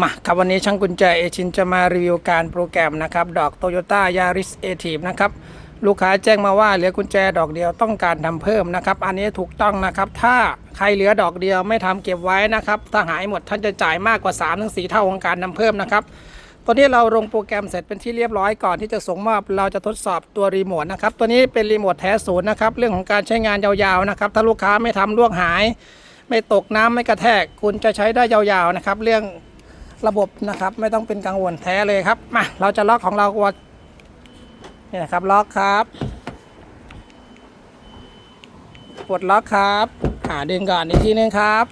มาครับวันนี้ช่างกุญแจเอชินจะมารีวิวการโปรแกรมนะครับ ดอก Toyota Yaris a t i v นะครับ ลูกค้าแจ้งมาว่าเหลือกุญแจดอกเดียวต้องการทำเพิ่มนะครับ อันนี้ถูกต้องนะครับ ถ้าใครเหลือดอกเดียวไม่ทำเก็บไว้นะครับถ้าหายหมดท่านจะจ่ายมากกว่า 3-4 เท่าของการทำเพิ่มนะครับตัวนี้เราลงโปรแกรมเสร็จเป็นที่เรียบร้อยก่อนที่จะส่งมอบเราจะทดสอบตัวรีโมทนะครับตัวนี้เป็นรีโมทแท้ศูนย์นะครับเรื่องของการใช้งานยาวๆนะครับถ้าลูกค้าไม่ทำล่วงหาย ไม่ตกน้ำไม่กระแทกคุณจะใช้ได้ยาวๆนะครับเรื่อง ระบบนะครับ ไม่ต้องเป็นกังวลแท้เลยครับมาเราจะล็อกของเราก่อนนี่นะครับล็อกครับกดล็อกครับอ่าดึงก่อนอีกทีนึงครับ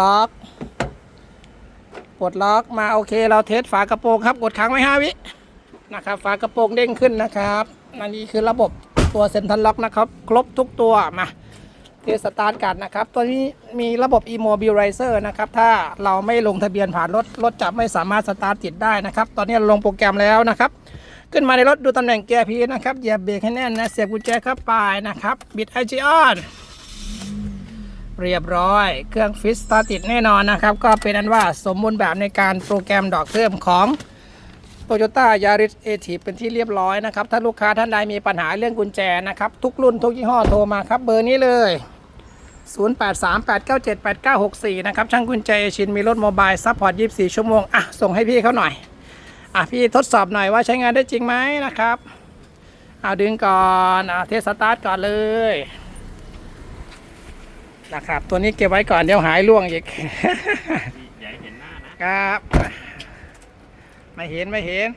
ล็อกกดล็อกมาโอเค เราเทสฝากระโปรงครับ กดค้างไว้5วินะครับฝากระโปรงเด้งขึ้นนะครับอันนี้คือระบบตัวเซ็นทรัลล็อกนะครับ ครบทุกตัวมา เทสสตาร์ทกันนะครับ ตัวนี้มีระบบ immobilizer นะครับ ถ้าเราไม่ลงทะเบียนผ่านรถ รถจะไม่สามารถสตาร์ทติดได้นะครับ ตอนนี้ลงโปรแกรมแล้วนะครับ ขึ้นมาในรถดูตำแหน่งเกียร์พีนะครับ เหยียบเบรกให้แน่นนะ เสียบกุญแจเข้าไปนะครับ บิดไอจีออนเรียบร้อย เครื่องฟิตสตาร์ทติดแน่นอนนะครับ ก็เป็นอันว่าสมบูรณ์แบบในการโปรแกรมดอกเพิ่มของ Toyota Yaris a t i v เป็นที่เรียบร้อยนะครับ ถ้าลูกค้าท่านใดมีปัญหาเรื่องกุญแจนะครับ ทุกรุ่นทุกยี่ห้อโทรมาครับ เบอร์นี้เลย 0838978964 นะครับ ช่างกุญแจเอชินมีรถโมบายซัพพอร์ต 24 ชั่วโมง อะ ส่งให้พี่เขาหน่อย อะ พี่ทดสอบหน่อยว่าใช้งานได้จริงไหมนะครับเอาดึงก่อนอะเทสสตาร์ทก่อนเลยนะครับ ตัวนี้เก็บไว้ก่อนเดี๋ยวหายล่วงอีกอย่าให้เห็นหน้านะครับ ไม่เห็นไม่เห็น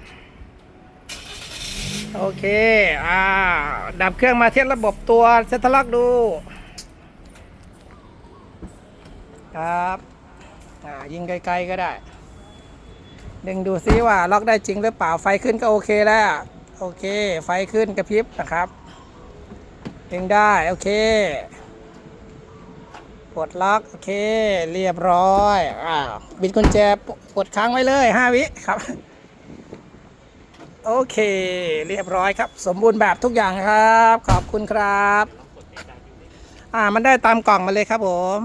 โอเค อ่า ดับเครื่องมาเทียบระบบตัวเซตล็อกดู ครับยิงไกลๆก็ได้ ดึงดูซิว่าล็อกได้จริงหรือเปล่าไฟขึ้นก็โอเคแล้วโอเค ไฟขึ้นกระพริบนะครับดึงได้โอเคกดล็อกโอเคเรียบร้อยอ่าบิดกุญแจกดค้างไว้เลย5วิครับโอเค เรียบร้อยครับ สมบูรณ์แบบทุกอย่างครับ ขอบคุณครับ อ่ามันได้ตามกล่องมาเลยครับผม